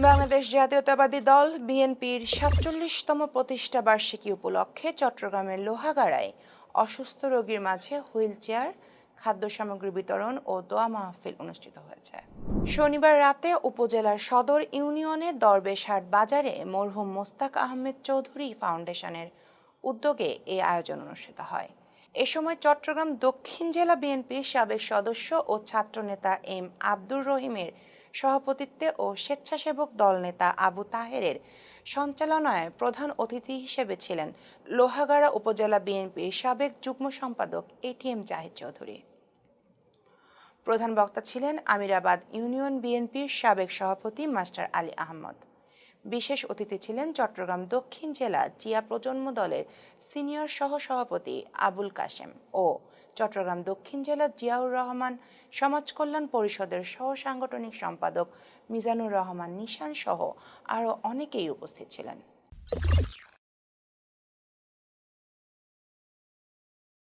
বাংলাদেশ জাতীয়তাবাদী দল বিএনপির সাতচল্লিশতম প্রতিষ্ঠা বার্ষিকী উপলক্ষে চট্টগ্রামের লোহাগাড়ায় অসুস্থ রোগীর মাঝে হুইল চেয়ার, খাদ্য সামগ্রী বিতরণ ও দোয়া মাহফিল অনুষ্ঠিত হয়েছে। শনিবার রাতে উপজেলার সদর ইউনিয়নে দরবেশহাট বাজারে মরহুম মোস্তাক আহমেদ চৌধুরী ফাউন্ডেশনের উদ্যোগে এই আয়োজন অনুষ্ঠিত হয়। এ সময় চট্টগ্রাম দক্ষিণ জেলা বিএনপির সাবেক সদস্য ও ছাত্রনেতা এম আব্দুর রহিমের সভাপতিত্বে ও স্বেচ্ছাসেবক দল নেতা আবু তাহেরের সঞ্চালনায় প্রধান অতিথি হিসেবে ছিলেন লোহাগাড়া উপজেলা বিএনপির সাবেক যুগ্ম সম্পাদক এটিএম জাহিদ চৌধুরী। প্রধান বক্তা ছিলেন আমিরাবাদ ইউনিয়ন বিএনপির সাবেক সভাপতি মাস্টার আলী আহমদ। বিশেষ অতিথি ছিলেন চট্টগ্রাম দক্ষিণ জেলা জিয়া প্রজন্ম দলের সিনিয়র সহ সভাপতি আবুল কাশেম ও চট্টগ্রাম দক্ষিণ জেলা জিয়াউর রহমান, সমাজ কল্যাণ পরিষদের সহ সাংগঠনিক সম্পাদক মিজানুর রহমান নিশান সহ আরও অনেকেই উপস্থিত ছিলেন।